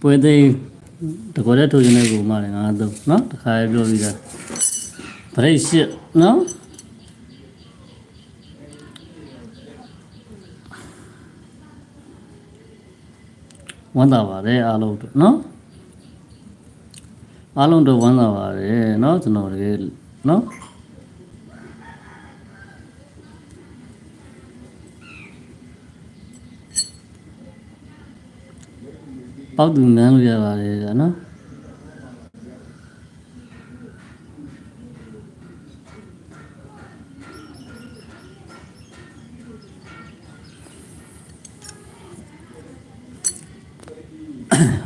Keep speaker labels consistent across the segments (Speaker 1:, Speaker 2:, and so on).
Speaker 1: ပွဲသိမ်းတကောတဲ့ထိုးချင်တဲ့ကိုမှလည်းငါသုံးနော်တခါပြောပြီးသားဗရိတ်ရှစ်နော်ဝမ်းသာပါတယ်အားလုံးတို့နော်အားလုံးတို့ဝမ်းသာပါတယ်နော်ကျွန်တော်တကယ်နော် ပေါက်သူနမ်းလို့ရပါတယ်ကွာနော်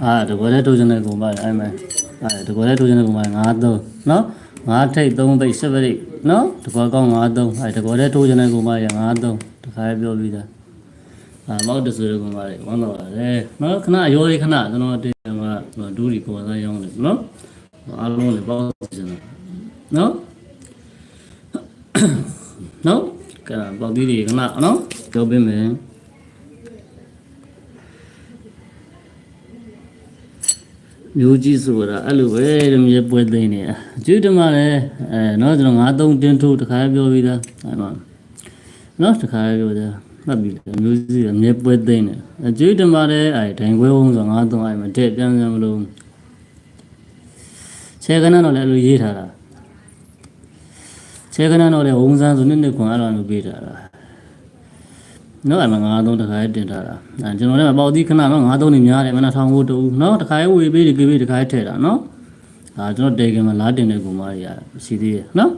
Speaker 1: အာတကွယ်တဲ့ထိုးချင်တဲ့ကိုမအဲ့မဲ့အာတကွယ်တဲ့ထိုးချင်တဲ့ကိုမ9 3နော်9ထိတ်3ပိတ်7ပိတ်နော်တကွယ်ကောင်း9 3အဲ့တကွယ်တဲ့ထိုးချင်တဲ့ကိုမရ9 3တခါပြောပြီးသား အာမောက်တဆူရကုန်ပါတယ်ဝမ်းသာပါတယ်နော်ခဏရောလေးခဏကျွန်တော်တင်မှာဒူးဒီပေါ်စားရောင်းတယ်နော်အားလုံးလည်းပေါင်းစင်တယ်နော်နော်ကဲပေါ့ဒီဒီခဏနော်ကြောပေးမယ်မျိုးကြီးဆိုတာအဲ့လိုပဲတမီးပွဲသိနေတာကျွတ်တမလည်းအဲနော်ကျွန်တော်93တင်းထိုးတခါပြောပြီးသားအဲ့မှာနော်တခါပြောပြီးသား မှတ်ပြီလေမျိုးကြီးကမြေပွဲသိနေအကျွတ်တမလည်းအဲဒိုင်ခွဲဝုံးဆို9 3အဲ့မှာတဲ့ပြန်ပြန်မလို့ခြေကနန်းတော့လည်းအဲ့လိုရေးထားတာခြေကနန်းတော့လည်းဝုံးစမ်းဆိုနှစ်နှစ်ခွန်အဲ့လိုမျိုးပေးထားတာနော်အမငါးသုံးတခါတင်ထားတာအဲကျွန်တော်လည်းပေါက်သီးခဏနော်ငါးသုံးနေများတယ်မနာထောင်ဖို့တူနော်တခါဝေပေးဒီကေပေးတခါထည့်တာနော်ဒါကျွန်တော်တေကင်မှာလာတင်တဲ့ကူမတွေရရှိသေးရဲ့နော်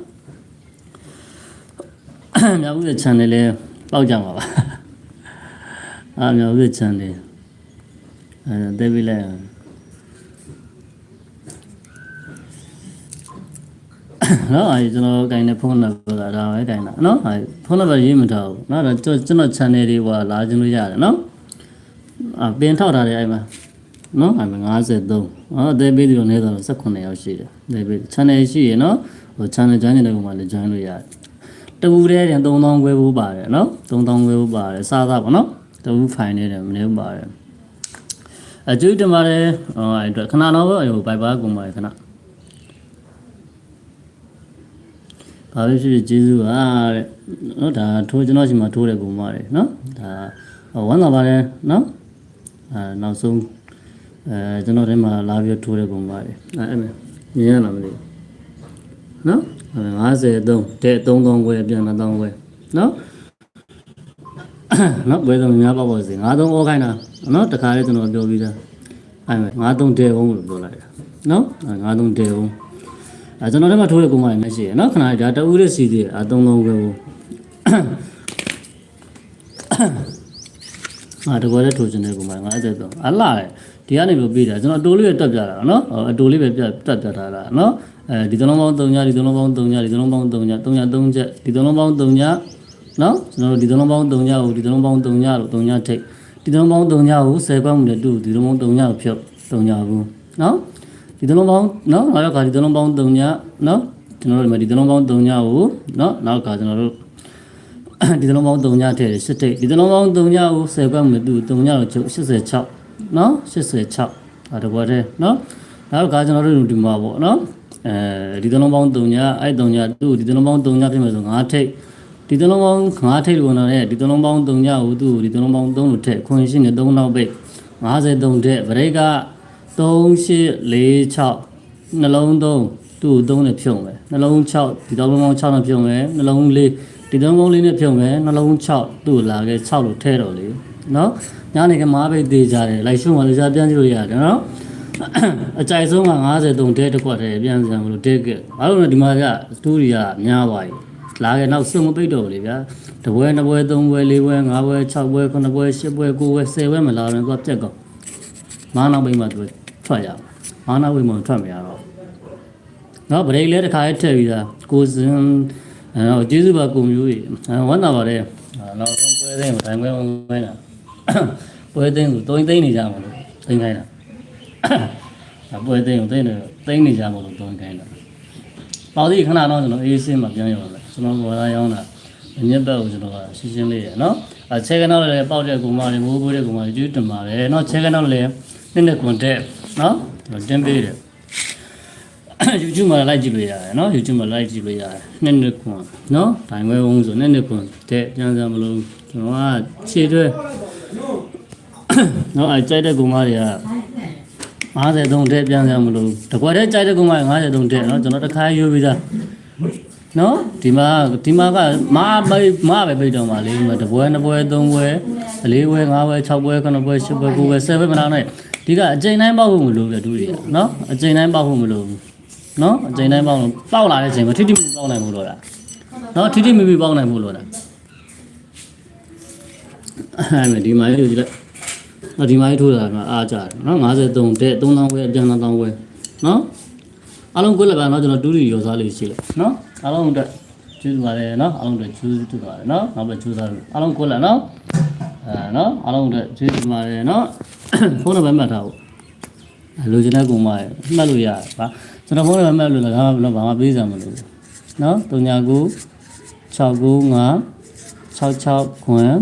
Speaker 1: မြောက်ဦးရဲ့ channel လေး ပေါက်ကြမှာပါအာမြောက်ဦးရဲ့ channel အဲတေးပြီးလိုက်အောင်နော်အဲကျွန်တော်ကိုင်တဲ့ဖုန်းနံပါတ်ကဒါပဲကိုင်တာနော်အဲဖုန်းနံပါတ်ရေးမထားဘူးနော်ဒါကျွန်တော် channel တွေဟိုလာခြင်းလို့ရတယ်နော်အပင်ထောက်ထားတယ်အဲ့မှာနော်အဲ့မှာ53အော်အသေးပေးဒီလိုနေတော့18ရောက်ရှိတယ်အသေးပေး channel ရှိရနော်ဟို channel join နေတဲ့ကောင်မှလည်း join လို့ရတယ် တပူတည်းတင်3000ခွဲဘူးပါတယ်နော်3000ခွဲဘူးပါတယ်စားသားပါနော်တပူ file နေတယ်မနေဘူးပါတယ်အကျွေးတမတယ်ဟိုအဲ့အတွက်ခဏတော့ဟိုဘိုက်ပါကောင်ပါခဏဘာပဲဖြစ်ဖြစ်ကျေးဇူးပါတဲ့နော်ဒါထိုးကျွန်တော်ရှိမှထိုးတယ်ပုံပါတယ်နော်ဒါဝမ်းသာပါတယ်နော်အဲနောက်ဆုံးအဲကျွန်တော်ထဲမှာလာပြီးထိုးတယ်ပုံပါတယ်အဲအဲ့မဲ့မြင်ရလားမသိဘူး နော်53တဲ့3000ခွဲပြန်လာ1000ခွဲနော်နော်ဘယ်တော့များပေါ့ပေါ့စီ53ဩခိုင်းတာနော်တခါလေးကျွန်တော်ပြောပြီးသားအဲ့မဲ့53တဲအောင်လို့ပြောလိုက်တာနော်53တဲအောင်အဲကျွန်တော်ထဲမှာထိုးတဲ့ကုမ္ပဏီနဲ့ရှိရနော်ခဏဒါတဦးလေးစီသေးတယ်အသုံးလုံးပဲဘူး အာတကွယ်လေးထိုးချင်တဲ့ကုမ္ပဏီငါအဲ့ဒါတော့အလားလေဒီကနေပြီးပြီးတာကျွန်တော်အတိုးလေးပဲတက်ပြတာနော်အတိုးလေးပဲပြတက်ပြထားတာနော်အဲဒီသုံးလုံးပေါင်း3ညဒီသုံးလုံးပေါင်း3ညဒီသုံးလုံးပေါင်း3ည3ည3ချက်ဒီသုံးလုံးပေါင်း3ညနော်ကျွန်တော်ဒီသုံးလုံးပေါင်း3ညကိုဒီသုံးလုံးပေါင်း3ညလို့3ညထိတ်ဒီသုံးလုံးပေါင်း3ညကို10ပေါင်းနဲ့တူဒီသုံးလုံးပေါင်း3ညကိုဖြုတ်3ညဘူးနော်ဒီသလုံးပေါင်းနော်နောက်တစ်ခါဒီသလုံးပေါင်း3ညနော်ကျွန်တော်တို့ဒီမှာဒီသလုံးပေါင်း3ညကိုနော်နောက်တစ်ခါကျွန်တော်တို့ ဒီသလုံးပေါင်း3ညထည့်တယ်စစ်တိတ်ဒီသလုံးပေါင်း3ညကို10ပတ်မတူ3ညတော့ချုပ်86နော်86အဲတဘောတည်းနော်နောက်တစ်ခါကျွန်တော်တို့ဒီမှာပေါ့နော်အဲဒီသလုံးပေါင်း3ညအဲ့3ညသူ့ဒီသလုံးပေါင်း3ညဖြစ်မယ်ဆို5ထိတ်ဒီသလုံးပေါင်း5ထိတ်လို့နော်တဲ့ဒီသလုံးပေါင်း3ညကိုသူ့ဒီသလုံးပေါင်း3လို့ထည့်ခွင့်ရှိနေ3နောက်ပိတ်53ထည့်ဗရိတ်က3846နှလုံးသုံးသူ့သုံးနဲ့ဖြုံမယ်နှလုံး6ဒီသုံးလုံးပေါင်း6နဲ့ဖြုံမယ်နှလုံး4 ဒီသုံးလုံးလေးနဲ့ဖြုံမယ်နှလုံး6သူ့လာခဲ့6လို့ထဲတော့လေနော်ညနေကမားပိတ်သေးကြတယ်လိုက်ရှုံးမှလည်းကြာပြန်ကြည့်လို့ရတယ်နော်အကြိုက်ဆုံးက53တဲတစ်ခွက်တည်းပြန်စံမလို့တဲကဘာလို့လဲဒီမှာကစတူဒီယာများပါ යි လာခဲ့နောက်စုံမပိတ်တော့ဘူးလေဗျာတပွဲနှစ်ပွဲသုံးပွဲလေးပွဲငါးပွဲ၆ပွဲခုနှစ်ပွဲ၈ပွဲ၉ပွဲ၁၀ပွဲမလာရင်တော့ပြက်ကောမာနောက်ပိတ်မှသူထွက်ရမာနောက်ပိတ်မှထွက်မရတော့နော်ဗရိတ်လဲတစ်ခါထည့်ပြီးသားကိုစင် အဲတော့ကျေးဇူးပါကိုမျိုးကြီးဝမ်းသာပါတယ်နောက်ဆုံးပွဲသိမ်းကိုတိုင်ပွဲဝင်ခိုင်းတာပွဲသိမ်းကိုတုံးသိမ်းနေကြမှာလို့သိမ်းခိုင်းတာပွဲသိမ်းကိုသိမ်းနေသိမ်းနေကြမှာလို့တုံးခိုင်းတာပေါ့ဒီခဏတော့ကျွန်တော်အေးစင်းမှာပြန်ရောက်လာကျွန်တော်ဘောလာရောက်တာညက်ဘက်ကိုကျွန်တော်ကရှင်းရှင်းလေးရနော်အဲချဲကနောက်လည်းပေါက်တဲ့ကူမတွေမိုးပွေးတဲ့ကူမတွေကျွတ်တင်ပါတယ်နော်ချဲကနောက်လည်းနှစ်နှစ်ကွန်တက်နော်တင်ပေးတယ် YouTube မှာလိုက်ကြည့်လို့ရတယ်နော် YouTube မှာလိုက်ကြည့်လို့ရတယ်နှစ်နှစ်ကွန်နော်ဒိုင်ဝဲဝုန်းဆိုနှစ်နှစ်ကွန်တဲ့ပြန်စမလို့ကျွန်တော်ကခြေတွဲနော်အဲကြိုက်တဲ့ကောင်မတွေက53တဲ့ပြန်စမလို့တကွက်တည်းကြိုက်တဲ့ကောင်မတွေ53တဲ့နော်ကျွန်တော်တစ်ခါရွေးပြီးသားနော်ဒီမှာဒီမှာကမာပဲမာပဲပြတော့မှာလေဒီမှာတပွဲနှစ်ပွဲသုံးပွဲလေးပွဲငါးပွဲ၆ပွဲ9ပွဲ10ပွဲ9ပွဲ10ပွဲမလားနဲ့ဒီကအချိန်တိုင်းပေါက်ဖို့မလိုဘူးတူတွေနော်အချိန်တိုင်းပေါက်ဖို့မလိုဘူး နော်အချိန်တိုင်းပေါက်လို့ပေါက်လာတဲ့အချိန်မှာထိထိမိမိပေါက်နိုင်ဖို့လို့လားနော်ထိထိမိမိပေါက်နိုင်ဖို့လို့လားအဲ့မဲ့ဒီမိုင်းလို့ကြည့်လိုက်နော်ဒီမိုင်းထိုးတာကအားကြတယ်နော်53တဲ့3000ဝဲအပြန်1000ဝဲနော်အားလုံးကိုလည်းကနော်ကျွန်တော်တူးရီရောစားလေးရှိလိုက်နော်အားလုံးအတွက်ကျူးပါတယ်နော်အားလုံးအတွက်ကျူးတူပါတယ်နော်နောက်ပဲကျူးစားလို့အားလုံးကိုလည်းနော်အဲနော်အားလုံးအတွက်ကျူးတူပါတယ်နော်ဖုန်းနံပါတ်မှတ်ထားဖို့ လိုချင်တဲ့ကုမမှတ်လို့ရပါကျွန်တော်ဖုန်းနံပါတ်မှတ်လို့လည်းဘာမှမလုပ်ဘာမှပေးစရာမလိုဘူးနော်39 695 66ခွန်း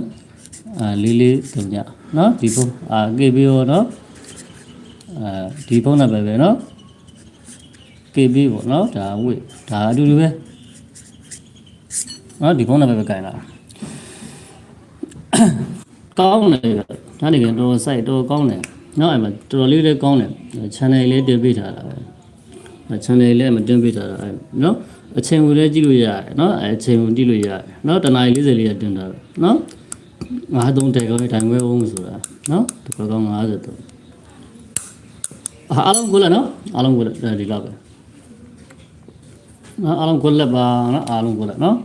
Speaker 1: အဲ44 39နော်ဒီဖုန်းအာကေဘီရောနော်အဲဒီဖုန်းနံပါတ်ပဲနော် KB ပေါ့နော်ဒါဝိဒါအတူတူပဲနော်ဒီဖုန်းနံပါတ်ပဲကင်လာကောင်းတယ်ဒါနေကတော့ site တော့ကောင်းတယ် နော်အဲ့မှာတော်တော်လေးလည်းကောင်းတယ် channel လေးတင်ပေးထားတာပဲ channel လေးအမတင်ပေးထားတာအဲ့နော်အချိန်ဝင်လည်းကြည့်လို့ရတယ်နော်အချိန်ဝင်ကြည့်လို့ရတယ်နော်တနားရီ40လေးရတင်တာပဲနော်53တဲကောင်းတိုင်းဝဲအောင်ဆိုတာနော်ဒီကောင်း53အားလုံးကိုလည်းနော်အားလုံးကိုလည်းဒီလောက်ပဲနော်အားလုံးကိုလည်းပါနော်အားလုံးကိုလည်းနော်